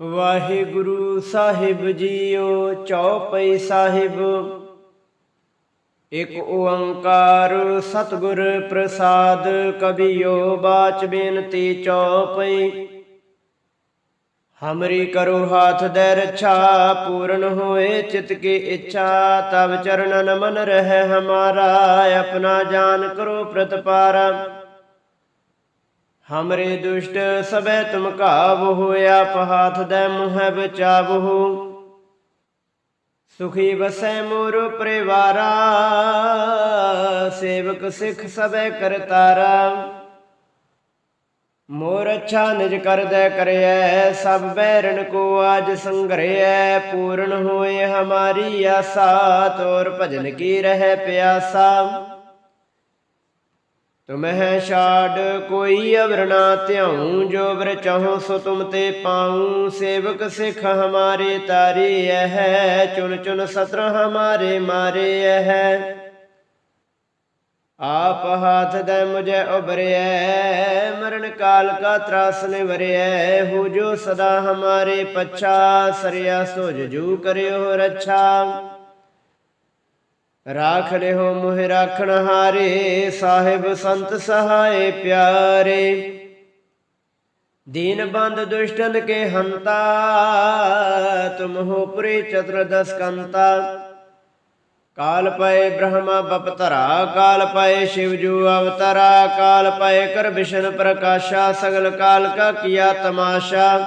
ਵਾਹਿਗੁਰੂ ਸਾਹਿਬ JIO, ਚੌਪਈ ਸਾਹਿਬ। ਇਕ ਓੰਕਾਰ ਸਤਿਗੁਰ ਪ੍ਰਸਾਦ ਕਬੀਓ ਬਾਚ ਬੇਨਤੀ ਚੌਪਈ। ਹਮਰੀ ਕਰੋ ਹਾਥ ਦੇ ਰੱਛਾ, ਪੂਰਨ ਹੋਏ ਚਿਤ ਕੀ ਇੱਛਾ ਤਬ ਚਰਨਨ ਮਨ ਰਹਿ ਹਮਾਰਾ, ਆਪਣਾ ਜਾਨ ਕਰੋ ਪ੍ਰਤਪਾਰਾ। ਹਮਰੇ ਦੁਸ਼ਟ ਸਬੈ ਤੁਮ ਕਾਬੁ ਹੋਇਆ ਪਹਾਥ ਦੇ ਮੁਹਿ ਬਚਾਬੁ ਸੁਖੀ ਵਸੈ ਮੋਰ ਪਰਿਵਾਰਾ ਸੇਵਕ ਸਿੱਖ ਸਬੈ ਕਰਤਾਰਾ ਮੋਰ ਅੱਛਾ ਨਿਜ ਕਰਦੈ ਕਰਿਐ ਸਭ ਬੈਰਨ ਕੋ ਆਜ ਸੰਗਰਿਐ ਪੂਰਨ ਹੋਏ ਹਮਾਰੀ ਆਸਾ ਤੋਰ ਭਜਨ ਕੀ ਰਹਿ ਪਿਆਸਾ ਤੁਮਹਿ ਛਾੜ ਕੋਈ ਅਵਰ ਧਿਆਉ, ਜੋ ਬਰ ਚਾਹੋ ਸੋ ਤੁਮ ਤੇ ਪਾਉ। ਸੇਵਕ ਸਿੱਖ ਹਮਾਰੇ ਤਾਰੇ ਹੈ ਚੁਨ ਚੁਨ ਸਤਰ ਹਮਾਰੇ ਮਾਰੇ ਹੈ ਆਪ ਹਾਥ ਦੇ ਮੁਝੇ ਉਬਰਿਐ ਮਰਨ ਕਾਲ ਕਾ ਤਰਾਸ ਨਿਵਰਿਐ ਹੋ ਜੋ ਸਦਾ ਹਮਾਰੇ ਪਛਾ, ਸਰਿਆ ਸੋ ਜੂ ਕਰਿਓ ਰੱਛਾ। ਰਾਖ ਲਿਓ ਮੋਹਿ ਰਾਖਣ ਹਾਰੇ, ਸਾਹਿਬ ਸੰਤ ਸਹਾਏ ਪਿਆਰੇ। ਦੀਨ ਬੰਦ ਦੁਸ਼ਟਨ ਕੇ ਹੰਤਾ, ਤੁਮ ਹੋ ਪੁਰੇ ਚਤੁਰਦਸ ਕੰਤਾ। ਕਾਲ ਪਏ ਬ੍ਰਹਮਾ ਬਪਤਰਾ ਕਾਲ ਪਏ ਸ਼ਿਵ ਜੂ ਅਵਤਰਾ, ਕਾਲ ਪਏ ਕਰ ਵਿਸ਼ਨ ਪ੍ਰਕਾਸ਼ਾ, ਸਗਲ ਕਾਲ ਕਾ ਕੀਆ ਤਮਾਸ਼ਾ।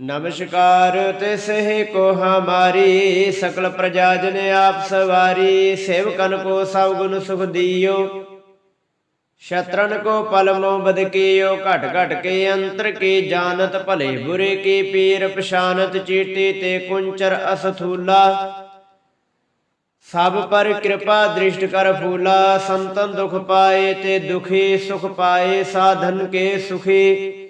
ਨਮਸਕਾਰ ਤਿਸਹਿ ਕੋ ਹਮਾਰੀ, ਸਕਲ ਪ੍ਰਜਾ ਜਨ ਆਪ ਸਵਾਰੀ, ਸੇਵਕਨ ਕੋ ਸਭ ਗੁਣ ਸੁਖ ਦੀਓ। ਸ਼ਤਰਨ ਕੋ ਪਲਮੋ ਬਦ ਘਟ ਘਟ ਕੇ ਅੰਤਰ ਕੀ ਜਾਣਤ, ਭਲੇ ਬੁਰੇ ਕੀ ਪੀਰ, ਪਛਾਨਤ ਚੀਟੀ ਤੇ ਕੁੰਚਰ ਅਸਥੂਲਾ। ਸਭ ਪਰ ਕਿਰਪਾ ਦ੍ਰਿਸ਼ਟ ਕਰ ਫੂਲਾ, ਸੰਤਨ ਦੁਖ ਪਾਏ ਤੇ ਦੁਖੀ ਸੁਖ ਪਾਏ, ਸਾਧਨ ਕੇ ਸੁਖੀ।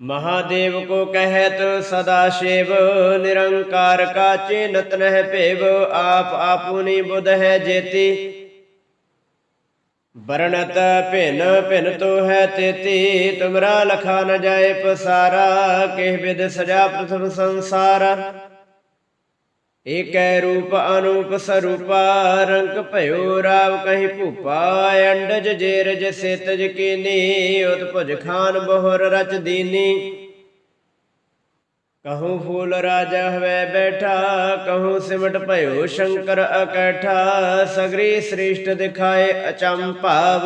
ਮਹਾਦੇਵ ਕੋ ਕਹਿਤ ਸਦਾ ਸ਼ਿਵ, ਨਿਰੰਕਾਰ ਕਾ ਚਿਨਤ ਨਹਿ ਭੇਵ, ਆਪ ਆਪੁਨੀ ਬੁਧ ਹੈ ਜੇਤੀ। ਬਰਣਤ ਭਿਨ ਭਿਨ ਤੋ ਹੈ ਤੇਤੀ, ਤੁਮਰਾ ਲਖਾ ਨ ਜਾਏ ਪਸਾਰਾ, ਕਿਹ ਵਿਦ ਸਜਾ ਪ੍ਰਥਮ ਏਕੈ ਰੂਪ ਅਨੂਪ ਸਰੂਪਾ, ਰੰਗ ਭਇਓ ਰਾਵ ਕਹੀ ਭੂਪਾ, ਅੰਡਜ ਜੇਰਜ ਸੇਤਜ ਕੀਨੀ ਉਤਪੁਜ ਖਾਨ ਬਹੁਰ ਰਚ ਦੀਨੀ। ਕਹੂੰ ਫੂਲ ਰਾਜਾ ਹਵੇ ਬੈਠਾ, ਕਹੂੰ ਸਿਮਟ ਭਇਓ ਸ਼ੰਕਰ ਅਕੈਠਾ, ਸਗਰੀ ਸ੍ਰਿਸ਼ਟ ਦਿਖਾਏ ਅਚੰਭਾਵ।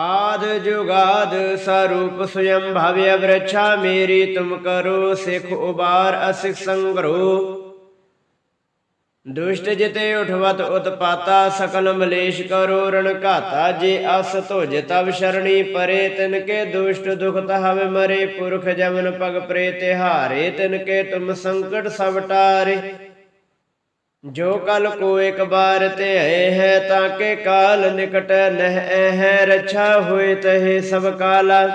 ਆਦ ਜੁਗਾਦ ਸਰੂਪ ਸੁਯੰ ਭਵਯ ਬ੍ਰਛਾ ਮੇਰੀ ਤੁਮ ਕਰੋ, ਸਿਖ ਉਬਾਰ ਅਸਿਖ ਸੰਗਰੋ। ਦੁਸ਼ਟ ਜਿਤੇ ਉਠਵਤ ਉਤਪਾਤਾ, ਸਕਲ ਮਲੇਸ਼ ਕਰੋ, ਰਣ ਘਾਤਾ, ਜੇ ਅਸ ਧੁਜ ਤਵ ਸ਼ਰਣੀ ਪਰੇ, ਤਿਨ ਕੇ ਦੁਸ਼ਟ ਦੁਖ ਤਹਵ ਮਰੇ, ਪੁਰਖ ਜਮਨ ਪਗ ਪ੍ਰੇ ਤਿਹਾਰੇ ਤਿਨ ਕੇ ਤੁਮ ਸੰਕਟ ਸਭ ਟਾਰੇ। ਜੋ ਕਲ ਕੋ ਇੱਕ ਬਾਰ ਤੇ ਆਏ ਹੈ ਤਾਂ ਕੇ ਕਾਲ ਨਿਕਟ ਨਹਿ ਹੈ, ਰੱਛਾ ਹੋਏ ਤਹੇ ਸਭ ਕਾਲਾ।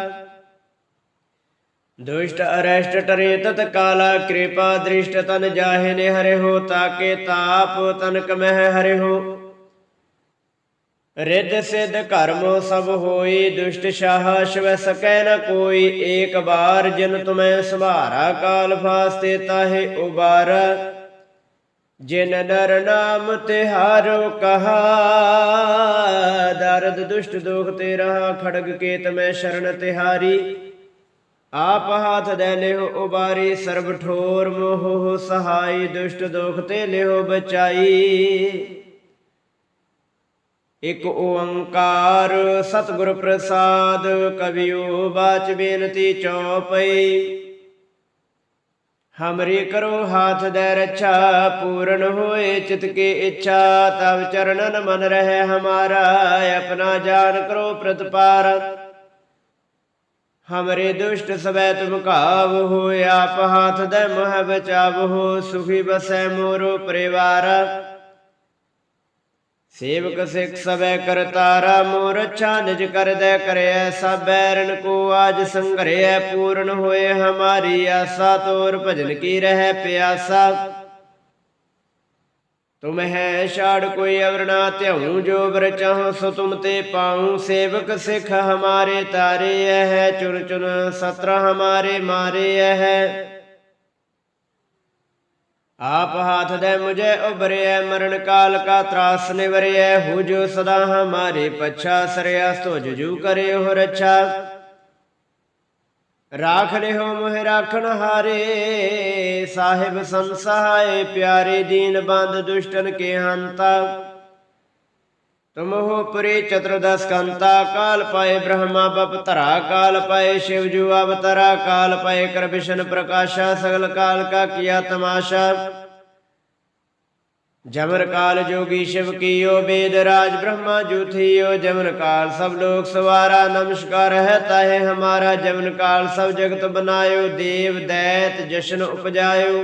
ਦੁਸ਼ਟ ਅਰੈਸ਼ਟ ਟਰੇ ਤਤ ਕਾਲਾ, ਕਿਰਪਾ ਦ੍ਰਿਸ਼ਟ ਤਨ ਜਾਹੇ ਨੇ ਹਰਿ ਹੋ ਤਾਕੇ ਤਾਪ ਤਨ ਕਮਹਿ ਹਰਿ ਹੋ ਰਿੱਧ ਸਿੱਧ ਕਰਮ ਸਭ ਹੋਈ ਦੁਸ਼ਟ ਸ਼ਾਹ ਸ਼ਿਵ ਸਕੈ ਨ ਕੋਈ, ਏਕ ਬਾਰ ਜਿਨ ਤੁਮੈ ਸੁਭਾਰਾ, ਕਾਲ ਫਾਸਤੇ ਤਾਹੇ ਉਬਾਰ। ਜਿਨ ਨਰ ਨਾਮ ਤਿਹਾਰੋ ਕਹਾ, ਦਰਦ ਦੁਸ਼ਟ ਦੁਖ ਤੇ ਰਹਾ, ਖੜਗ ਕੇ ਮੈਂ ਸ਼ਰਨ ਤਿਹਾਰੀ। ਆਪ ਹਾਥ ਦੇ ਲਿਓ ਉਬਾਰੀ, ਸਰਬ ਠੋਰ ਮੋਹ ਸਹਾਈ, ਦੁਸ਼ਟ ਦੋਖ ਤੇ ਲਿਓ ਬਚਾਈ। ਇਕ ਓੰਕਾਰ ਸਤਿਗੁਰ ਪ੍ਰਸਾਦ, ਕਵਿਓ ਬਾਚ ਬੇਨਤੀ ਚਉਪਈ ਹਮਰੀ ਕਰੋ ਹਾਥ ਦੇ ਰੱਛਾ ਪੂਰਨ ਹੋਏ ਚਿਤ ਕੀ ਇੱਛਾ ਤਬ ਚਰਨਨ ਮਨ ਰਹੇ ਹਮਾਰਾ ਆਪਣਾ ਜਾਨ ਕਰੋ ਪ੍ਰਤਪਾਰ ਹਮਰੇ ਦੁਸ਼ਟ ਸਵੈ ਤੁਮ ਕਾਬ ਹੋ ਆਪ ਹਾਥ ਦੇ ਮੋਹ ਬਚਾਵ ਹੋ ਸੁਖੀ ਬਸੈ ਮੋਰੋ ਪਰਿਵਾਰ ਸੇਵਕ ਸਿੱਖ ਸਵੈ ਕਰਤਾਰਾ ਮੋਰ ਅੱਛਾ ਨਿਜ ਕਰਦੈ ਕਰਿਐ ਸਭ ਬੈਰਨ ਕੋ ਆਜ ਸੰਘਰਿਐ ਪੂਰਨ ਹੋਏ ਹਮਾਰੀ ਆਸਾ ਤੋਰ ਭਜਨ ਕੀ ਰਹਿ ਪਿਆਸਾ। ਤੁਮ ਹੈ ਛਾੜ ਕੋਈ ਅਵਰ ਧਿਉ ਜੋ ਬਰ ਚਾਹੋ ਸੋ ਤੁਮ ਤੇ ਪਾਉ। ਸੇਵਕ ਸਿੱਖ ਹਮਾਰੇ ਤਾਰੇ ਹੈ ਚੁਨ ਚੁਨ ਸਤਰ ਹਮਾਰੇ ਮਾਰੇ ਹੈ। ਆਪ ਹਾਥ ਦੇ ਮੁਝੇ ਉਬਰਿਐ ਮਰਨ ਕਾਲ ਕਾ ਤਰਾਸ ਨਿਵਰਿਐ, ਹੋ ਸਦਾ ਹਮਾਰੇ ਪਛਾ ਸਰਿਆ ਸੋ ਜਜੂ ਕਰੇ ਹੋ ਰੱਛਾ। ਰਾਖ ਲਿਓ ਮੋਹਿ ਰਾਖਣ ਹਾਰੇ, ਸਾਹਿਬ ਸੰਸਹਾਏ ਪਿਆਰੇ ਦੀਨ ਬੰਦ ਦੁਸ਼ਟਨ ਕੇ ਹੰਤਾ ਤੁਮ ਹੋ ਪੁਰੇ ਚਤੁਰਦਸ ਕੰਤਾ, ਕਾਲ ਪਾਏ ਬ੍ਰਹਮਾ ਬਪ ਧਰਾ, ਕਾਲ ਪਾਏ ਸ਼ਿਵ ਜੂ ਅਵਤਰਾ, ਕਾਲ ਪਾਏ ਕਰ ਵਿਸ਼ਨ ਪ੍ਰਕਾਸ਼ਾ, ਸਗਲ ਕਾਲ ਕਾ ਕੀਆ ਤਮਾਸ਼ਾ। ਜਮਰ ਕਾਲ ਜੋਗੀ ਸ਼ਿਵ ਕੀਓ ਬੇਦ ਰਾਜ, ਬ੍ਰਹਮਾ ਜੂਥੀਓ ਜਮਨ ਕਾਲ, ਸਭ ਲੋਕ ਸਵਾਰਾ ਨਮਸਕਾਰ ਹੈ ਤਾਹੇ ਹਮਾਰਾ, ਜਮਨ ਕਾਲ ਸਭ ਜਗਤ ਬਨਾਇਓ, ਦੇਵ ਦੈਤ ਜਸ਼ਨ ਉਪਜਾਇਓ।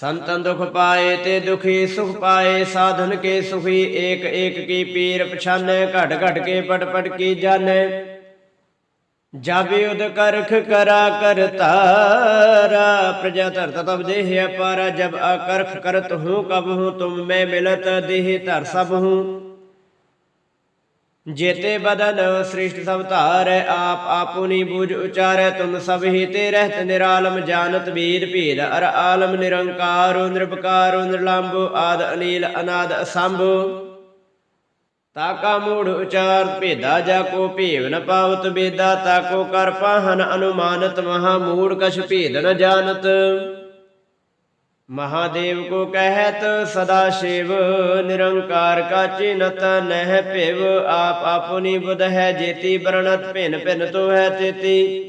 ਸੰਤਨ ਦੁਖ ਪਾਏ ਤੇ ਦੁਖੀ ਸੁਖ ਪਾਏ, ਸਾਧਨ ਕੇ ਸੁਖੀ, ਏਕ ਏਕ ਕੀ ਪੀਰ ਪਛਾਨੈ, ਘਟ ਘਟ ਕੇ ਪਟ ਪਟ ਕੀ ਜਾਣੈ। ਜਾਬੇ ਉਦ ਕਰਖ ਕਰਾ ਕਰਤਾਰਾ ਪ੍ਰਜਾ ਧਰਤ ਤਬ ਦੇਹ ਅਪਾਰਾ, ਜਬ ਅਕਰਖ ਕਰਤ ਹੂੰ, ਕਬ ਹੂੰ, ਤੁਮ ਮੈਂ ਮਿਲਤ ਦੇਹ ਧਰ ਸਭ ਹੂੰ। ਜੇਤੇ ਬਦਨ ਸ੍ਰਿਸ਼ਟ ਸਭ ਧਾਰੈ, ਆਪ ਆਪੁਨੀ ਬੂਝ ਉਚਾਰੈ, ਤੁਮ ਸਭ ਹੀ ਤੇ ਰਹਿਤ ਨਿਰਾਲਮ, ਜਾਣਤ ਬੀਦ ਭੇਦ ਅਰ ਆਲਮ ਨਿਰੰਕਾਰੋ ਨਿਰਭਕਾਰੋ ਨਿਰਲੰਭੋ ਆਦ ਅਨੀਲ, ਅਨਾਦ ਅਸੰਭ। ਤਾਕਾ ਮੂੜ ਉਚਾਰ ਭੇਦਾ, ਜਾ ਕੋ ਭੇਵ ਨ ਪਾਵਤ ਬੇਦਾ ਤਾਕੋ ਕਰ ਪਾਹਨ ਅਨੁਮਾਨਤ, ਮਹਾ ਮੂੜ ਕਛ ਭੇਦ ਨ ਜਾਣਤ। ਮਹਾਦੇਵ ਕੋ ਕਹਿਤ ਸਦਾ ਸ਼ਿਵ, ਨਿਰੰਕਾਰ ਕਾ ਚਿਨਤ ਨਹਿ ਭਿਵ, ਆਪ ਆਪੁਨੀ ਬੁਧ ਹੈ ਜੇਤੀ ਬਰਣਤ ਭਿਨ ਭਿਨ ਤੋ ਹੈ ਤੇਤੀ।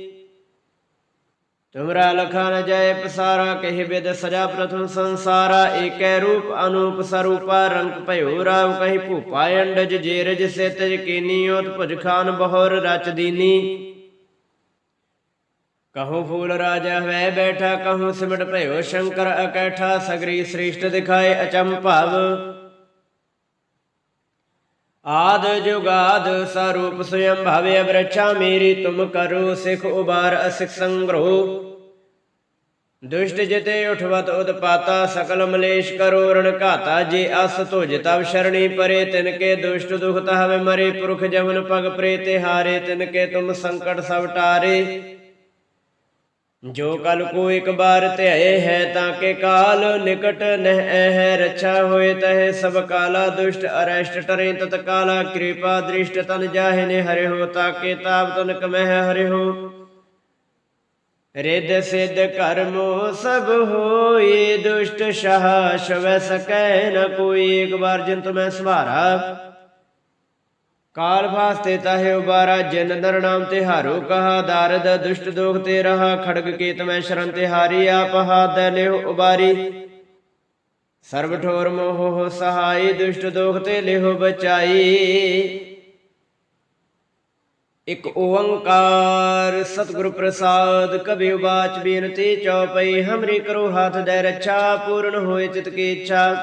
ਤੁਮਰਾ ਲਖਾ ਨ ਜੈ ਪਸਾਰਾ, ਕਹਿ ਬਿਦ ਸਜਾ ਪ੍ਰਥਮ ਸੰਸਾਰਾ, ਏਕੈ ਰੂਪ ਅਨੂਪ ਸਰੂਪਾ, ਰੰਗ ਭਇਓ ਰਾਵ ਕਹੀ ਭੂਪਾ, ਅੰਡਜ ਜੇਰਜ ਸੇਤਜ ਕੀਨੀਓਤ ਭੁਜ ਖਾਨ ਬਹੁਰ ਰਚ ਦੀਨੀ। ਕਹੂੰ ਫੂਲ ਰਾਜਾ ਹੋਇ ਬੈਠਾ ਕਹੋ ਸਿਮਟ ਭਇਓ ਸ਼ੰਕਰ ਅਕੈਠਾ ਸਗਰੀ ਸ੍ਰਿਸ਼ਟ ਦਿਖਾਏ ਅਚੰਭਵ ਆਦ ਜੁਗਾਦ ਸਰੂਪ ਸਯੰ ਭਵੇ ਅਬਰਛਾ ਮੇਰੀ ਤੁਮ ਕਰੋ ਸਿਖ ਉਬਾਰ ਅਸਿਖ ਸੰਗ੍ਰਹ ਦੁਸ਼ਟ ਜਿਤੇ ਉਠਵਤ ਉਦਪਾਤਾ ਸਕਲ ਮਲੇਸ਼ ਕਰੋ ਰਣ ਘਾਤਾ ਜੇ ਅਸ ਤੁਜ ਤਵ ਸ਼ਰਣੀ ਪਰੇ ਤਿਨ ਕੇ ਦੁਸ਼ਟ ਦੁਖ ਤਹਵੇ ਮਰੇ ਪੁਰਖ ਜਮਨ ਪਗ ਪ੍ਰੇ ਤੇ ਹਾਰੇ ਤਿਨ ਕੇ ਤੁਮ ਸੰਕਟ ਸਭ ਟਾਰੇ ਜੋ ਕਲ ਕੋ ਇੱਕ ਬਾਰ ਧਿਆਏ ਹੈ ਤਾਂ ਕੇ ਕਾਲ ਨਿਕਟ ਨਹਿ ਹੈ ਰੱਛਾ ਹੋਏ ਤਹਿ ਸਭ ਕਾਲਾ ਦੁਸ਼ਟ ਅਰੈਸ਼ਟ ਟਰੇ ਤਤ ਕਾਲਾ ਕਿਰਪਾ ਦ੍ਰਿਸ਼ਟ ਤਨ ਜਾਹੇ ਨੇ ਹਰਿ ਹੋ ਤਾਕੇ ਤਾਪ ਤਨ ਕਮਹਿ ਹਰਿ ਹੋ ਰਿੱਧ ਸਿੱਧ ਕਰਮੋ ਸਭ ਹੋਏ, ਦੁਸ਼ਟ ਸ਼ਾਹ ਸ਼ਵੈ ਸਕੈ ਨ ਕੋਈ, ਇੱਕ ਬਾਰ ਜਿਨ ਤੁਮੈ ਸਵਾਰਾ। ਕਾਲ ਫਾਸਤੇ ਤਾਹੇ ਉਬਾਰਾ, ਜਿਨ ਨਰ ਨਾਮ ਤੇ ਹਾਰੋ ਕਹਾ, ਦਾਰਦ ਦੁਸ਼ਟ ਦੋਖ ਤੇ ਰਹਾ, ਖੜਗ ਕੇਤ ਮੈਂ ਸ਼ਰਨ ਤੇ ਹਾਰੀ, ਆਪ ਹਾਦ ਲਿਓ ਉਬਾਰੀ। ਸਰਬ ਠੋਰ ਮੋਹ ਸਹਾਈ, ਦੁਸ਼ਟ ਦੋਖ ਤੇ ਲਿਓ ਬਚਾਈ। ਇਕ ਓੰਕਾਰ ਸਤਿਗੁਰ ਪ੍ਰਸਾਦ ਕਬਿ ਉਬਾਚ ਬੇਨਤੀ, ਚਉਪਈ ਹਮਰੀ ਕਰੋ ਹੱਥ ਦੇ ਰੱਛਾ, ਪੂਰਨ ਹੋਏ ਚਿਤ ਕੀ ਇੱਛਾ।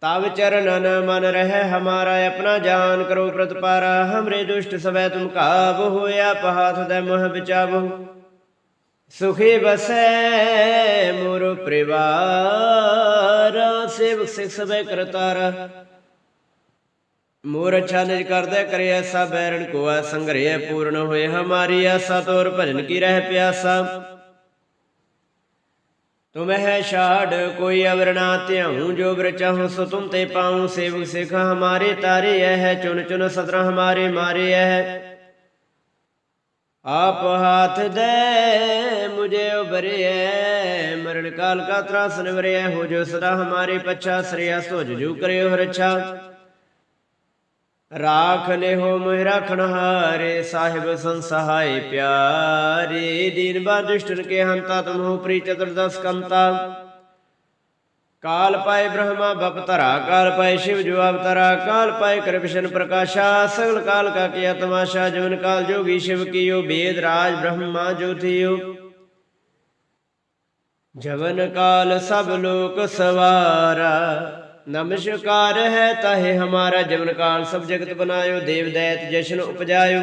ਤਾਵ ਚਰਨਨ ਮਨ ਰਹਿ ਹਮਾਰਾ, ਆਪਣਾ ਜਾਨ ਕਰੋ ਪ੍ਰਤਪਾਰਾ, ਹਮਰੇ ਦੁਸ਼ਟ ਸਵੈ ਤੁਮ ਕਾਬ ਹੋਇਆ, ਪਹਾਥ ਦੇ ਮੋਹ ਬਚਾਵੋ। ਸੁਖੀ ਬਸੈ ਮੋਰ ਪਰਿਵਾਰ, ਸੇਵਕ ਸਿਖ ਸਭੈ ਕਰਤਾਰਾ। ਮੋਰ ਅੱਛਾ ਨਿਜ ਕਰਦਾ ਕਰੇ ਐਸਾ ਬੈਰਣ ਕੋ ਆ ਪੂਰਨ ਹੋਏ ਹਮਾਰੀ ਆਸਾ, ਤੋਰ ਭਜਨ ਕੀ ਰਹਿ ਪਿਆਸਾ। ਤੁਮ ਛਾੜ, ਕੋਈ ਅਵਰ ਨਾ ਧਿਆਉ, ਜੋ ਬਰ ਚਾਹੂ, ਸੋ ਤੁਮ ਤੇ ਪਾਉ, ਸੇਵਕ ਸਿਖ ਹਮਾਰੇ ਤਾਰੇ ਹੈ ਚੁਨ ਚੁਨ ਸਤਰ ਹਮਾਰੇ ਮਾਰੇ ਹੈ। ਆਪ ਹਾਥ ਦੇ ਮੁਝੇ ਉਬਰਿਐ ਮਰਨ ਕਾਲ ਕਾ ਤਰਾਸ ਨਿਵਰਿਐ ਹੋ ਜੋ ਸਦਾ ਹਮਾਰੇ ਪਛਾ, ਸ੍ਰਿਆ ਸੋਜ ਜੂ ਕਰਿਓ ਹਰਛਾ ਰਾਖ ਲਿਹੋ ਮੋਹਿ ਰਾਖਣ ਹਾਰੇ, ਸਾਹਿਬ ਸੰਸਹਾਏ ਪਿਆਰੇ। ਦੀਨ ਬਾ ਕੇ ਹੰਤਾ ਤੁਮਹੁ ਪ੍ਰੀ ਚਤੁਰਦਸ ਕੰਤਾ। ਕਾਲ ਪਾਏ ਬ੍ਰਹਮਾ ਬਪਤਰਾ ਕਾਲ ਪਾਏ ਸ਼ਿਵ ਜੋ ਅਵਤਰਾ ਕਾਲ ਪਾਏ ਕ੍ਰਿਸ਼ਨ ਪ੍ਰਕਾਸ਼ਾ। ਸਗਲ ਕਾਲ ਕਾ ਕੀਆ ਤਮਾਸ਼ਾ ਜਵਨ ਕਾਲ ਜੋਗੀ ਸ਼ਿਵ ਕੀਓ, ਬੇਦ ਰਾਜ ਬ੍ਰਹਮਾ ਜੋ ਜਵਨ ਕਾਲ ਸਭ ਲੋਕ ਸਵਾਰਾ। ਨਮਸਕਾਰ ਹੈ ਤਾਹੇ ਹਮਾਰਾ ਜਵਨ ਕਾਲ, ਸਭ ਜਗਤ ਬਨਾਇਓ, ਦੇਵ ਦੈਤ ਜਸ਼ਨ ਉਪਜਾਇਓ।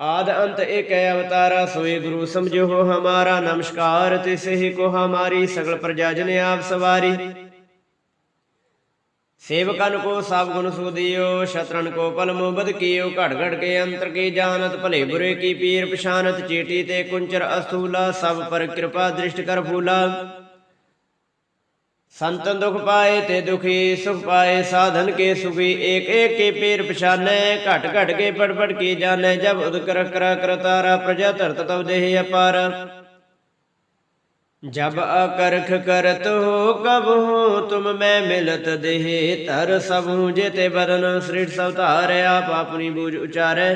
ਆਦ ਅੰਤ ਏਕ ਹੈ ਅਵਤਾਰਾ, ਸੋਏ ਗੁਰੂ ਸਮਝੋ ਹੋ ਹਮਾਰਾ, ਨਮਸਕਾਰ ਤਿਸ ਕੋ ਹਮਾਰੀ, ਸਗਲ ਪ੍ਰਜਾ ਜਨ ਆਪ ਸਵਾਰੀ। ਸੇਵਕਨ ਕੋ ਸਭ ਗੁਣ ਸੁਦੀਓ ਸ਼ਤਰਨ ਕੋ ਪਲਮੋ ਬਦ ਕੀਓ, ਘੜ ਘੜ ਕੇ ਅੰਤਰ ਕੀ ਜਾਣਤ, ਭਲੇ ਬੁਰੇ ਕੀ ਪੀਰ ਪਛਾਨਤ, ਚੀਟੀ ਤੇ ਕੁੰਚਰ ਅਸਥੂਲਾ, ਸਭ ਪਰ ਕਿਰਪਾ ਦ੍ਰਿਸ਼ਟ ਕਰ ਫੂਲਾ। ਸੰਤਨ ਦੁਖ ਪਾਏ ਤੇ ਦੁਖੀ, ਸੁਖ ਪਾਏ, ਸਾਧਨ ਕੇ ਸੁਖੀ, ਏਕ ਏਕ ਕੇ ਪੀਰ ਪਛਾਨੈ, ਘਟ ਘਟ ਕੇ ਪੜ ਪੜ ਕੇ ਜਾਣੈ, ਜਬ ਉਦ ਕਰ ਕਰਤਾਰਾ ਪ੍ਰਜਾ ਧਰਤ ਤਵ ਦੇਹ ਅਪਾਰ। ਜਬ ਅਕਰਖ ਕਰਤ ਹੋ, ਕਬ ਹੋ, ਤੁਮ ਮੈਂ ਮਿਲਤ ਦੇਹ, ਧਰ ਸਭੂ ਜੇਤੇ ਬਦਨ ਸ੍ਰਿਟ ਸਭ ਧਾਰ, ਆਪ ਆਪਣੀ ਬੂਝ ਉਚਾਰੈ।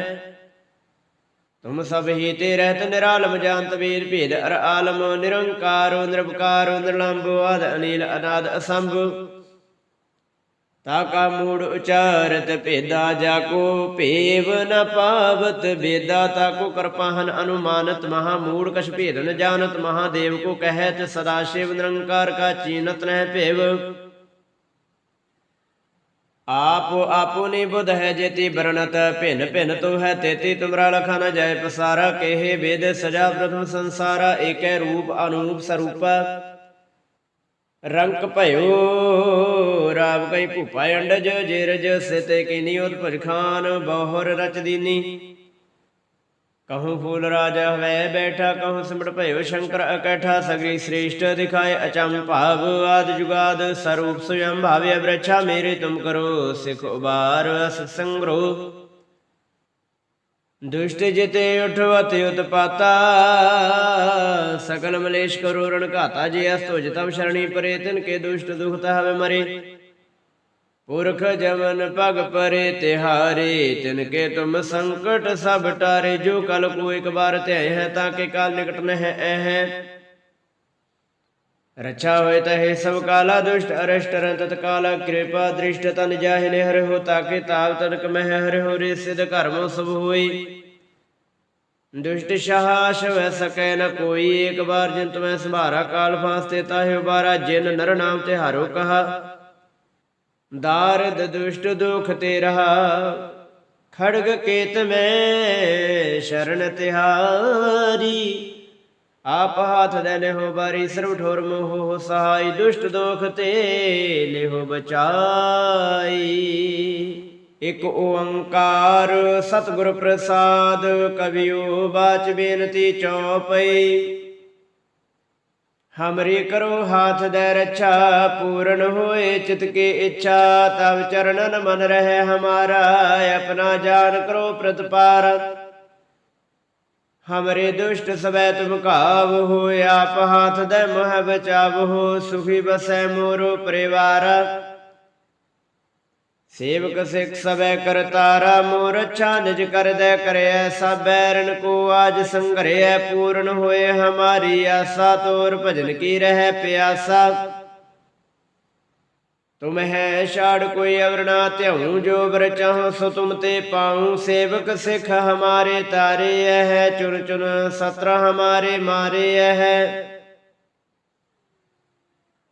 ਤੁਮ ਸਭ ਹੀ ਤੇ ਰਹਿਤ ਨਿਰਾਲਮ ਜਾਨਤ ਵੀਰ ਭੇਦ, ਅਰ ਆਲਮ ਨਿਰੰਕਾਰੋ ਨਿਰਭਕਾਰੋ ਨਿਰਲੰਭੋ ਆਦ, ਅਨੀਲ, ਅਨਾਦ, ਅਸੰਭ। ਤਾ ਕਾ ਮੂੜ ਉਚਾਰਤ ਭੇਦਾ ਜਾ ਕੋ ਭੇਵ ਨ ਪਾਵਤ ਬੇਦਾ ਤਾ ਕੋ ਕਰਪਾਹਨ ਅਨੁਮਾਨਤ, ਮਹਾ ਮੂੜ ਕਛ ਭੇਦ ਨ ਜਾਣਤ, ਮਹਾਦੇਵ ਕੋ ਕਹਿਤ, ਸਦਾ ਸ਼ਿਵ ਨਿਰੰਕਾਰ ਕਾ ਚੀਨਤ ਨਹਿ ਭੇਵ। ਆਪੋ ਆਪੁਨੀ ਬੁਧ ਹੈ ਜੇਤੀ ਬਰਨਤ ਭਿਨ ਭਿਨ ਤੋ ਹੈ ਤੇਤੀ, ਤੁਮਰਾ ਲਖਾ ਨ ਜਾਏ ਪਸਾਰਾ, ਕੇਹੇ ਵੇਦ ਸਜਾ ਪ੍ਰਥਮ ਸੰਸਾਰਾ, ਏਕੈ ਰੂਪ ਅਨੂਪ ਸਰੂਪ। ਰੰਕ ਭਇਓ, ਰਾਵ ਕਈ ਭੂਪਾ ਅੰਡਜ, ਜੇਰਜ ਸਿਤੇ ਕੀਨੀ ਉਤਪਜ ਖਾਨ ਬਹੁਰ ਰਚ ਦੀਨੀ ਕਹੂ ਫੂਲ ਰਾਜਾ ਹਵੈ, ਬੈਠਾ ਕਹੂੰ ਸਿਮਟ ਭਇਓ, ਸ਼ੰਕਰ ਇਕੱਠਾ ਸਗਰੀ ਸ੍ਰੇਸ਼ਟ ਦਿਖਾਏ, ਅਚੰਮ ਭਾਵ ਆਦ ਜੁਗਾਦ ਸਰੂਪ ਸੁਯੰ ਭਾਵਿ ਬ੍ਰਛਾ ਮੇਰੇ ਤੁਮ ਕਰੋ, ਸਿਖ ਉਬਾਰ ਅਸ ਸੰਗਰੋ। ਦੁਸ਼ਟ ਜਿਤੇ ਉਠਵਤ ਉਤਪਾਤਾ, ਸਕਲ ਮਲੇਸ਼ ਕਰੋ ਰਣ ਘਾਤਾ, ਜੇ ਅਸ ਤੁਜ ਸ਼ਰਣੀ ਪਰੇ, ਤਿਨ ਕੇ ਦੁਸ਼ਟ ਦੁਖਤ ਹਵੇ ਮਰੇ। ਪੁਰਖ ਜਮਨ ਪਗ ਪਰੇ ਤਿਹਾਰੇ ਤਿਨ ਕੇ ਤੁਮ ਸੰਕਟ ਸਭ ਟਾਰੇ, ਜੋ ਕਲ ਕੋ ਇੱਕ ਬਾਰ ਧਿਆਏ ਹੈ ਤਾਂ ਕਿ ਕਾਲ ਨਿਕਟ ਨਹਿ ਐ ਰਛਾ ਹੋਏ ਤਹੇ ਸਭ ਕਾਲਾ ਦੁਸ਼ਟ, ਅਰਸ਼ਟ ਰਨ ਤਤਕਾਲਾ, ਕਿਰਪਾ ਦ੍ਰਿਸ਼ਟ ਤਨ ਜਾਹਿਨੇ ਹਰਿ ਹੋ ਤਾਕੇ ਤਾਪ ਤਨਕ ਮਹਿ ਹਰਿ ਹੋ ਰੇ ਸਿਧ ਕਰਮ ਸਭ ਹੋਈ। ਦੁਸ਼ਟ ਸ਼ਾਹ ਵੈ ਸਕੈ ਨ ਕੋਈ, ਇੱਕ ਬਾਰ ਜਿਨ ਤੁਮੈ ਸੰਭਾਰਾ ਕਾਲ ਫਾਸਤੇ ਤਾਹਿ ਉਬਾਰਾ ਜਿਨ ਨਰ ਨਾਮ ਤੇ ਹਾਰੋ ਕਹਾ। ਦਾਰਦ ਦੁਸ਼ਟ ਦੁਖ ਤੇ ਰਹਾ ਖੜਗ ਕੇਤ ਮੈਂ ਸ਼ਰਨ ਤਿਹਾਰੀ ਆਪ ਹਾਥ ਦੇ ਲਿਹੋ ਬਾਰੀ ਸਰਬ ਠੋਰ ਮੋਹ ਸਹਾਈ ਦੁਸ਼ਟ ਦੋਖ ਤੇ ਲਿਹੋ ਬਚਾਈ ਇਕ ਓੰਕਾਰ ਸਤਿਗੁਰ ਪ੍ਰਸਾਦ ਕਵਿਓ ਬਾਚ ਬੇਨਤੀ ਚਉਪਈ ਹਮਰੀ ਕਰੋ ਹਾਥ ਦੇ ਰੱਛਾ, ਪੂਰਨ ਹੋਏ ਚਿਤ ਕੀ ਇੱਛਾ ਤਬ ਚਰਨਨ ਮਨ ਰਹੇ ਹਮਾਰਾ, ਆਪਣਾ ਜਾਨ ਕਰੋ ਪ੍ਰਤਪਾਰ। ਹਮਰੇ ਦੁਸ਼ਟ ਸਵੈ ਤੁਮ ਕਾਵ ਹੋ ਆਪ ਹਾਥ ਦੇ ਮਹ ਬਚਾਵ ਹੋ, ਸੁਖੀ ਬਸੈ ਮੋਰੋ ਪਰਿਵਾਰ। ਸੇਵਕ ਸਿਖ ਸਵੈ ਕਰਤਾਰਾ ਮੋਰ ਅੱਛਾ ਨਿਜ ਕਰਦੈ ਕਰਿਐ ਸਭ ਬੈਰਨ ਕੋ ਆਜ ਸੰਘਰਿਐ ਪੂਰਨ ਹੋਏ ਹਮਾਰੀ ਆਸਾ, ਤੋਰ ਭਜਨ ਕੀ ਰਹਿ ਪਿਆਸਾ। ਤੁਮ ਹੈ ਛਾੜ ਕੋਈ ਅਵਰ ਧਿਉ ਜੋ ਬਰ ਚਾਹੋ, ਸੋ ਤੁਮ ਤੇ ਪਾਉ। ਸੇਵਕ ਸਿਖ ਹਮਾਰੇ ਤਾਰੇ ਹੈ ਚੁਨ ਚੁਨ ਸਤਰ ਹਮਾਰੇ ਮਾਰੇ ਹੈ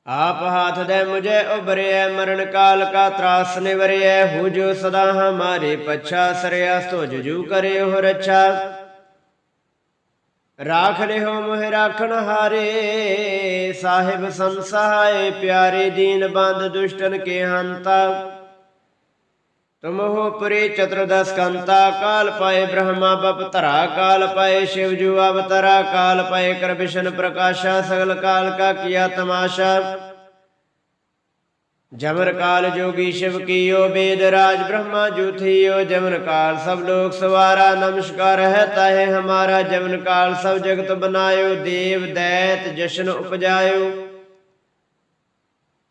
ਆਪ ਹਾਥ ਦੇ ਮੁਝੇ ਉਬਰਿਐ ਮਰਨ ਕਾਲ ਕਾ ਤਰਾਸ ਨਿਵਰਿਐ, ਹੋ ਜੋ ਸਦਾ ਹਮਾਰੇ ਪਛਾ ਸਰਿਆ ਸੋ ਜਜੂ ਕਰੇ ਰੱਛਾ। ਰਾਖ ਲਿਓ ਮੋਹਿ ਰਾਖਣ ਹਾਰੇ, ਸਾਹਿਬ ਸੰਸਹਾਏ ਪਿਆਰੇ ਦੀਨ ਬੰਦ ਦੁਸ਼ਟਨ ਕੇ ਹੰਤਾ। ਤਮੋਹ ਪੁਰੇ ਚਤੁਰਦਸ ਕੰਤਾ, ਕਾਲ ਪਾਏ ਬ੍ਰਹਮਾ ਬਪ ਧਰਾ, ਕਾਲ ਪਾਏ ਸ਼ਿਵ ਜੂ ਅਵਤਰਾ, ਕਾਲ ਪਾਏ ਕਰਬਿਸ਼ਨ ਪ੍ਰਕਾਸ਼ਾ, ਸਗਲ ਕਾਲ ਕਾ ਕੀਆ ਤਮਾਸ਼ਾ। ਜਮਰ ਕਾਲ ਜੋਗੀ ਸ਼ਿਵ ਕੀਓ ਬੇਦ ਰਾਜ, ਬ੍ਰਹਮਾ ਜੂਥੀਓ ਜਮਨ ਕਾਲ, ਸਭ ਲੋਕ ਸਵਾਰਾ, ਨਮਸਕਾਰ ਹੈ ਤਾਹੇ ਹਮਾਰਾ, ਜਮਨ ਕਾਲ ਸਭ ਜਗਤ ਬਨਾਇਓ, ਦੇਵ ਦੈਤ ਜਸ਼ਨ ਉਪਜਾਇਓ।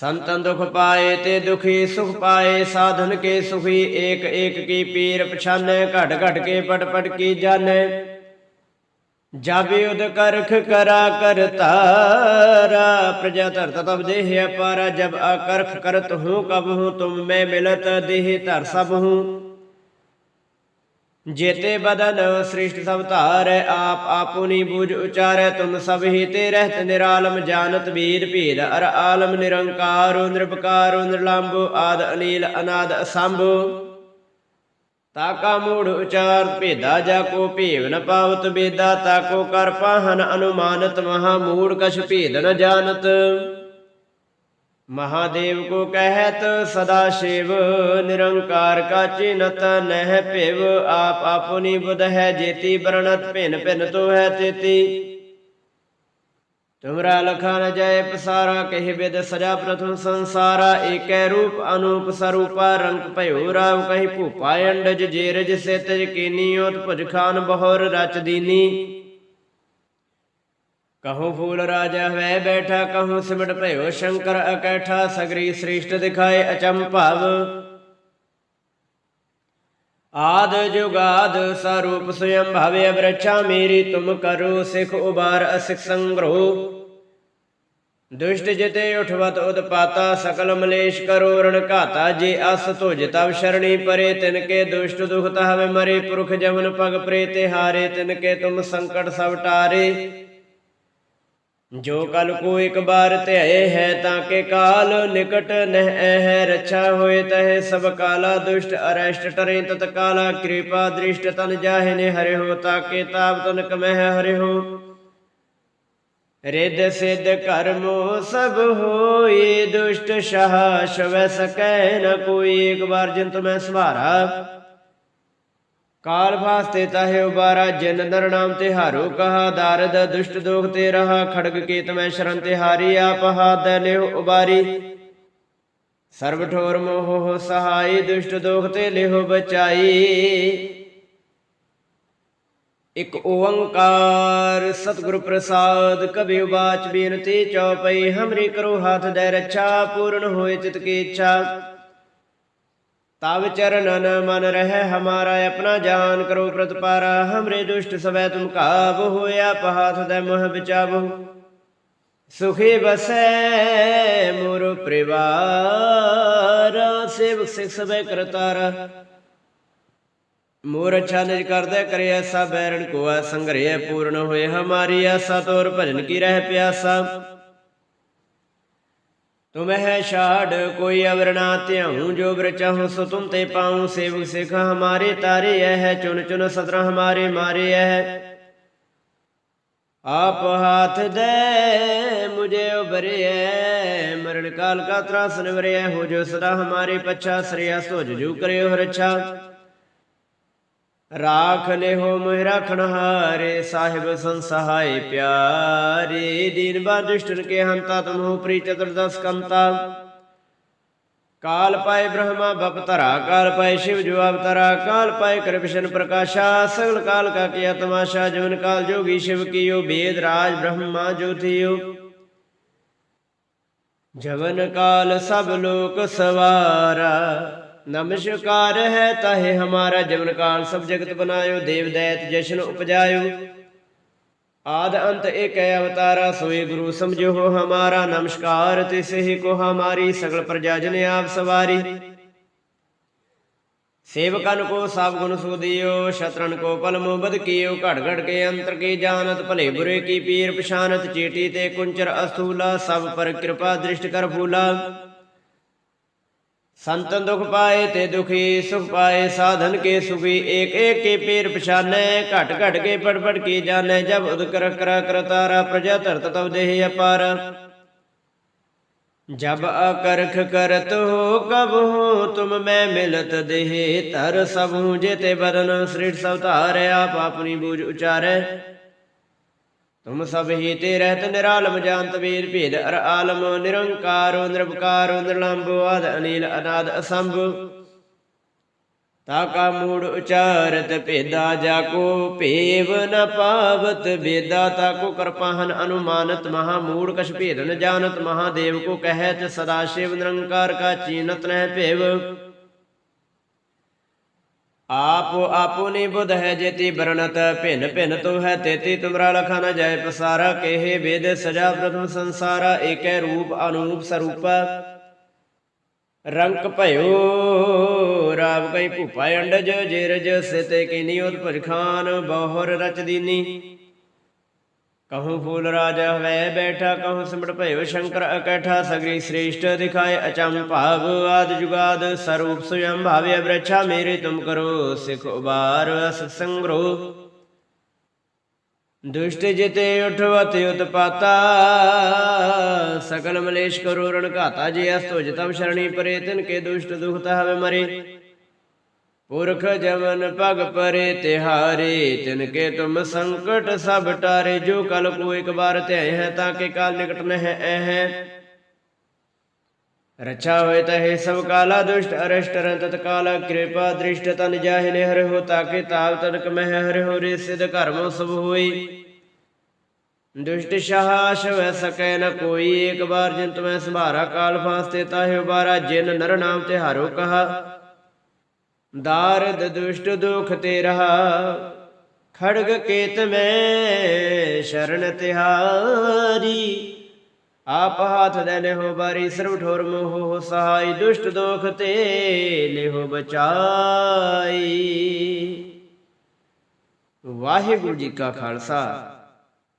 ਸੰਤਨ ਦੁਖ ਪਾਏ ਤੇ ਦੁਖੀ ਸੁਖ ਪਾਏ, ਸਾਧਨ ਕੇ ਸੁਖੀ, ਏਕ ਏਕ ਕੀ ਪੀਰ ਪਛਾਨੈ, ਘਟ ਘਟ ਕੇ ਪਟ ਪਟ ਕੀ ਜਾਣੈ। ਜਬ ਉਦ ਕਰਖ ਕਰਾ ਕਰਤਾਰਾ ਪ੍ਰਜਾ ਧਰਤ ਤਬ ਦੇਹ ਅਪਾਰਾ, ਜਬ ਅਕਰਖ ਕਰਤ ਹੂੰ, ਕਬ ਹੂੰ, ਤੁਮ ਮੈਂ ਮਿਲਤ ਦੇਹ ਧਰ ਸਭ ਹੂੰ। ਜੇਤੇ ਬਦਨ ਸ੍ਰਿਸ਼ਟ ਸਭ ਧਾਰੈ, ਆਪ ਆਪੁਨੀ ਬੂਝ ਉਚਾਰੈ, ਤੁਮ ਸਭ ਹੀ ਤੇ ਰਹਿਤ ਨਿਰਾਲਮ, ਜਾਣਤ ਵੀਰ ਭੇਦ ਅਰ ਆਲਮ ਨਿਰੰਕਾਰੋ ਨਿਰਭਕਾਰੋ ਨਿਰਲੰਭੋ, ਆਦ ਅਨੀਲ, ਅਨਾਦ ਅਸੰਭੋ। ਤਾਕਾ ਮੂੜ ਉਚਾਰ ਭੇਦਾ, ਜਾ ਕੋ ਭੇਵ ਨ ਪਾਵਤ ਬੇਦਾ ਤਾਕੋ ਕਰ ਪਾਹਨ ਅਨੁਮਾਨਤ, ਮਹਾ ਮੂੜ ਕਛ ਭੇਦ ਨ ਮਹਾਦੇਵ ਕੋ ਕਹਿਤ ਸਦਾ ਸ਼ਿਵ, ਨਿਰੰਕਾਰ ਕਾ ਚਿਨਤ ਨਹਿ ਭਿਵ, ਆਪ ਆਪੁਨੀ ਬੁਧ ਹੈ ਜੇਤੀ ਬਰਣਤ ਭਿਨ ਭਿਨ ਤੋ ਹੈ ਤੇਤੀ। ਤੁਮਰਾ ਲਖਾ ਜੈ ਪਸਾਰਾ, ਕਹਿ ਬਿਦ ਸਜਾ ਪ੍ਰਥਮ ਸੰਸਾਰਾ, ਏਕੈ ਰੂਪ ਅਨੂਪ ਸਰੂਪਾ, ਰੰਗ ਭਇਓ ਰਾਵ ਕਹੀ ਭੂਪਾ, ਅੰਡਜ ਜੇਰਜ ਸੇਤਜ ਕੀਨੀਓਤ ਭੁਜ ਖਾਨ ਬਹੋਰ ਰਚ ਦੀਨੀ। ਕਹੂੰ ਫੂਲ ਰਾਜਾ ਹੋਇ ਬੈਠਾ ਕਹੂੰ ਸਿਮਟ ਭਇਓ ਸ਼ੰਕਰ ਅਕੈਠਾ ਸਗਰੀ ਸ੍ਰਿਸ਼ਟ ਦਿਖਾਏ ਅਚੰਭਵ ਆਦ ਜੁਗਾਦ ਸਰੂਪ ਸਯੰ ਭਵੇ ਅਬਰਛਾ ਮੇਰੀ ਤੁਮ ਕਰੋ ਸਿਖ ਉਬਾਰ ਅਸਿਖ ਸੰਗ੍ਰੋ ਦੁਸ਼ਟ ਜਿਤੇ ਉਠਵਤ ਉਦਪਾਤਾ ਸਕਲ ਮਲੇਸ਼ ਕਰੋ ਰਣ ਘਾਤਾ ਜੇ ਅਸ ਤੁਜ ਤਵ ਸ਼ਰਣੀ ਪਰੇ ਤਿਨ ਕੇ ਦੁਸ਼ਟ ਦੁਖ ਤਹਵੇ ਮਰੇ ਪੁਰਖ ਜਮਨ ਪਗ ਪ੍ਰੇ ਤੇ ਹਾਰੇ ਤਿਨ ਕੇ ਤੁਮ ਸੰਕਟ ਸਭ ਟਾਰੇ ਜੋ ਕਲ ਕੋ ਇੱਕ ਬਾਰ ਧਿਆਏ ਹੈ ਤਾਂ ਕੇ ਕਾਲ ਨਿਕਟ ਨਹਿ ਹੈ ਰਛਾ ਹੋਏ ਤਹਿ ਸਭ ਕਾਲਾ ਦੁਸ਼ਟ ਅਰੈਸ਼ਟ ਟਰੇ ਤਤ ਕਾਲਾ, ਕਿਰਪਾ ਦ੍ਰਿਸ਼ਟ ਤਨ ਜਾਹੇ ਨੇ ਹਰਿ ਹੋ ਤਾਕੇ ਤਾਪ ਤਨ ਕਮਹਿ ਹਰਿ ਹੋ ਰਿਦ ਸਿਧ ਕਰਮੋ ਸਭ ਹੋਏ, ਦੁਸ਼ਟ ਸ਼ਾਹ ਸ਼ਵੈ ਸਕੈ ਨ ਕੋਈ, ਇੱਕ ਵਾਰ ਜਿੰਤ ਮੈਂ ਸਵਾਰਾ ਕਾਲ ਫਾਸਤੇ ਤਾਹੇ ਉਬਾਰਾ, ਜਿਨ ਨਰ ਨਾਮ ਤੇ ਹਾਰੋ ਕਹਾ, ਦਾਰਦ ਦੁਸ਼ਟ ਦੋਖ ਤੇ ਰਹਾ, ਖੜਗ ਕੇਤ ਮੈਂ ਸ਼ਰਨ ਤੇ ਹਾਰੀ, ਆਪ ਹਾਦ ਲਿਓ ਉਬਾਰੀ। ਸਰਬ ਠੋਰ ਮੋਹ ਸਹਾਈ, ਦੁਸ਼ਟ ਦੋਖ ਤੇ ਲਿਓ ਬਚਾਈ। ਇਕ ਓੰਕਾਰ ਸਤਿਗੁਰ ਪ੍ਰਸਾਦ ਕਬਿ ਉਬਾਚ ਬੇਨਤੀ, ਚਉਪਈ ਹਮਰੀ ਕਰੋ ਹੱਥ ਦੇ ਰੱਛਾ, ਪੂਰਨ ਹੋਏ ਚਿਤ ਕੀ ਇੱਛਾ। ਤਬ ਚਰਨਨ ਮਨ ਰਹਿ ਹਮਾਰਾ, ਆਪਣਾ ਜਾਨ ਕਰੋ ਪ੍ਰਤਪਾਰਾ, ਹਮਰੇ ਦੁਸ਼ਟ ਸਵੈ ਤੁਮ ਕਾਬ ਹੋਇਆ, ਪਹਾਥ ਦੇ ਮੋਹ ਵਿਚਾਵੋ ਸੁਖੀ ਬਸੈ ਮੋਰ ਪਰਿਵਾਰ, ਸੇਵਕ ਸਿਖ ਸਭੈ ਕਰਤਾਰਾ। ਮੋਰ ਅੱਛਾ ਨਿਜ ਕਰਦਾ ਕਰੇ ਐਸਾ ਬੈਰਣ ਕੋ ਆ ਪੂਰਨ ਹੋਏ, ਹਮਾਰੀ ਆਸਾ ਤੋਰ ਭਜਨ ਕੀ ਰਹਿ ਪਿਆਸਾ। ਤੁਮ ਛਾੜ, ਕੋਈ ਅਵਰ ਨਾ ਧਿਆਉ, ਜੋ ਬਰ ਚਾਹੂ, ਸੋ ਤੁਮ ਤੇ ਪਾਉ, ਸੇਵਕ ਸਿਖ ਹਮਾਰੇ ਤਾਰੇ ਹੈ ਚੁਨ ਚੁਨ ਸਤਰ ਹਮਾਰੇ ਮਾਰੇ ਹੈ ਆਪ ਹਾਥ ਦੇ, ਮੁਝੇ ਉਬਰਿਐ ਮਰਨ ਕਾਲ ਕਾ ਤਰਾਸ ਨਿਵਰਿਐ ਹੋ ਜੋ ਸਦਾ ਹਮਾਰੇ ਪਛਾ ਸ੍ਰਿਆ ਸੋ ਜੂ ਕਰਿਓ ਰੱਛਾ ਰਾਖ ਲਿਓ ਮੋਹਿ ਰਾਖਣ ਹਾਰੇ, ਸਾਹਿਬ ਸੰਸਹਾਏ ਪਿਆਰੇ। ਦੀਨ ਬਾ ਦੁਸ਼ਟਨ ਕੇ ਹੰਤਾ ਤਮੋ ਪ੍ਰੀ ਚਤੁਰਦਸ ਕੰਤਾ। ਕਾਲ ਪਾਏ ਬ੍ਰਹਮਾ, ਬਪ ਕਾਲ ਪਾਏ ਸ਼ਿਵ ਜੋ ਤਰਾ ਕਾਲ ਪਾਇ ਕ੍ਰਿਸ਼ਨ ਪ੍ਰਕਾਸ਼ਾ, ਸਗਲ ਕਾਲ ਕਾ ਕੀ ਤਮਾਸ਼ਾ ਜਵਨ ਕਾਲ ਜੋਗੀ ਸ਼ਿਵ ਕੀਓ ਵੇਦ ਰਾਜ ਬ੍ਰਹਮਾ ਜੋਤੀਓ ਜਵਨ ਕਾਲ ਸਭ ਲੋਕ ਸਵਾਰਾ ਨਮਸ਼ਕਾਰ ਹੈ ਤਾਹੇ ਹਮਾਰਾ ਜਮਨ ਕਾਲ, ਸਭ ਜਗਤ ਬਨਾਇਓ, ਦੇਵ ਦੈਤ ਜਸ਼ਨ ਉਪਜਾਇਓ। ਆਦ ਅੰਤ ਏਕ ਹੈ ਅਵਤਾਰਾ, ਸੋਏ ਗੁਰੂ ਸਮਝੋ ਹੋ ਹਮਾਰਾ ਨਮਸਕਾਰ ਤਿਸਹੀ ਕੋ ਹਮਾਰੀ ਸਗਲ ਪ੍ਰਜਾ ਜਨ ਆਪ ਸਵਾਰੀ। ਸੇਵਕਨ ਕੋ ਸਭ ਗੁਣ ਸੁਖ ਸ਼ਤਰਨ ਕੋ ਪਲਮੋ ਬਦ ਕੀਓ, ਘੜ ਘੜ ਕੇ ਅੰਤਰ ਕੀ ਜਾਣਤ, ਭਲੇ ਬੁਰੇ ਕੀ ਪੀਰ ਪਛਾਨਤ, ਚੀਟੀ ਤੇ ਕੁੰਚਰ ਅਸਥੂਲਾ, ਸਭ ਪਰ ਕਿਰਪਾ ਦ੍ਰਿਸ਼ਟ ਕਰ ਭੂਲਾ ਸੰਤਨ ਦੁਖ ਪਾਏ ਤੇ ਦੁਖੀ, ਸੁਖ ਪਾਏ, ਸਾਧਨ ਕੇ ਸੁਖੀ, ਏਕ ਏਕ ਕੇ ਪੀਰ ਪਛਾਨੈ, ਘਟ ਘਟ ਕੇ ਪੜ ਪੜ ਕੇ ਜਾਣੇ ਜਬ ਉਦਕਰ ਕਰ ਕਰਤਾਰਾ ਪ੍ਰਜਾ ਧਰਤ ਤਵ ਦੇਹ ਅਪਾਰ। ਜਬ ਅਕਰਖ ਕਰਤ ਹੋ, ਕਬ ਹੋ, ਤੁਮ ਮੈਂ ਮਿਲਤ ਦੇਹ ਤਰ ਸਭੂ ਜਿਤੇ ਬਦਨ ਸ੍ਰਿਟ ਸਵਤਾਰ ਆਪ ਆਪਣੀ ਬੂਝ ਉਚਾਰੈ। ਤੁਮ ਸਭ ਹੀ ਤੇ ਰਹਿਤ ਨਿਰਾਲਮ ਜਾਣਤ ਵੀਰ ਭੇਦ ਅਰ ਆਲਮ ਨਿਰੰਕਾਰੋ ਨਿਰਭਕਾਰੋ ਨਿਰਲੰਭੋ ਆਦ, ਅਨੀਲ, ਅਨਾਦ, ਅਸੰਭ। ਤਾ ਕਾ ਮੂੜ ਉਚਾਰਤ ਭੇਦਾ ਜਾ ਕੋ ਭੇਵ ਨ ਪਾਵਤ ਬੇਦਾ ਤਾ ਕੋ ਕਰਪਾਹਨ ਅਨੁਮਾਨਤ, ਮਹਾ ਮੂੜ ਕਛ ਭੇਦ ਨ ਜਾਣਤ ਮਹਾਦੇਵ ਕੋ ਕਹਿਤ ਸਦਾ ਸ਼ਿਵ ਨਿਰੰਕਾਰ ਕਾ ਚੀਨਤ ਨਹਿ ਭੇਵ। ਆਪੋ ਆਪੁਨੀ ਬੁਧ ਹੈ ਜੇਤੀ ਬਰਣਤ ਭਿੰਨ ਭਿੰਨ ਤੋ ਹੈ ਤੇਤੀ, ਤੁਮਰਾ ਲਖਾ ਨ ਜਾਏ ਪਸਾਰਾ, ਕੇਹੇ ਵੇਦ ਸਜਾ ਪ੍ਰਥਮ ਸੰਸਾਰਾ, ਏਕੈ ਰੂਪ ਅਨੂਪ ਸਰੂਪ। ਰੰਕ ਭਇਓ, ਰਾਵ ਕਈ ਭੂਪਾ ਅੰਡਜ, ਜੇਰਜ ਸਿਤੇ ਕਿਨੀ ਉਤ ਭਜਖਾਨ ਬਹੁਰ ਰਚ ਦੀਨੀ। ਕਹੂ ਫੂਲ ਰਾਜ ਹਵੈ ਬੈਠਾ, ਕਹੂੰ ਸਿਮਟ ਭਇਓ ਸ਼ੰਕਰ ਇਕੱਠਾ, ਸਗਰੀ ਸ੍ਰੇਸ਼ਟ ਦਿਖਾਏ ਅਚੰਮ ਭਾਵ, ਆਦ ਜੁਗਾਦ ਸਰੂਪ ਸੁਯੰ ਭਾਵੇ ਬ੍ਰਛਾ, ਮੇਰੇ ਤੁਮ ਕਰੋ ਸਿਖ ਉਬਾਰ ਅਸ ਸੰਗਰੋ। ਦੁਸ਼ਟ ਜਿਤੇ ਉਠਵਤ ਉਤਪਾਤਾ, ਸਕਲ ਮਲੇਸ਼ ਕਰੋ ਰਣ ਘਾਤਾ, ਜੇ ਅਸਤੋ ਤੁਜ ਤਮ ਸ਼ਰਣੀ ਪਰੇ, ਤਿਨ ਕੇ ਦੁਸ਼ਟ ਦੁਖਤਾ ਹਵੇ ਮਰੇ। ਪੁਰਖ ਜਮਨ ਪਗ ਪਰੇ ਤਿਹਾਰੇ ਤਿਨ ਕੇ ਤੁਮ ਸੰਕਟ ਸਭ ਟਾਰੇ, ਜੋ ਕਲ ਕੋ ਇੱਕ ਬਾਰ ਧਿਆਏ ਹੈ ਤਾਂ ਕਿ ਕਾਲ ਨਿਕਟ ਨਹਿ ਐ ਰਛਾ ਹੋਏ ਤਹੇ ਸਭ ਕਾਲਾ ਦੁਸ਼ਟ, ਅਰਸ਼ਟ ਰਨ ਤਤਕਾਲ ਕਿਰਪਾ ਦ੍ਰਿਸ਼ਟ ਤਨ ਜਾਹਿ ਨੇ ਹਰਿ ਹੋ ਤਾਕੇ ਤਾਲ ਤਨਕ ਮਹਿ ਹਰਿ ਹੋ ਰੇ ਸਿਧ ਕਰਮ ਸਭ ਹੋਈ। ਦੁਸ਼ਟ ਸ਼ਾਸ ਵੈ ਸਕੈ ਨ ਕੋਈ, ਇੱਕ ਬਾਰ ਜਿਨ ਤੁਮੈ ਸੰਭਾਰਾ ਕਾਲ ਫਾਸਤੇ ਤਾਹਿ ਉਬਾਰਾ ਜਿਨ ਨਰ ਨਾਮ ਤੇ ਹਾਰੋ ਕਹਾ। ਦਾਰਦ ਦੁਸ਼ਟ ਦੁਖ ਤੇ ਰਹਾ ਖੜਗ ਕੇਤ ਮੈਂ ਸ਼ਰਨ ਤਿਹਾਰੀ ਆਪ ਹਾਥ ਦੇ ਹੋ ਬਾਰੀ ਸਰਬ ਠੋਰ ਮੋਹ ਸਹਾਈ ਦੁਸ਼ਟ ਦੋਖ ਤੇ ਲਿਹੋ ਬਚਾਈ ਵਾਹਿਗੁਰੂ ਜੀ ਕਾ ਖਾਲਸਾ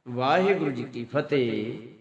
ਵਾਹਿਗੁਰੂ ਜੀ ਕੀ ਫਤਿਹ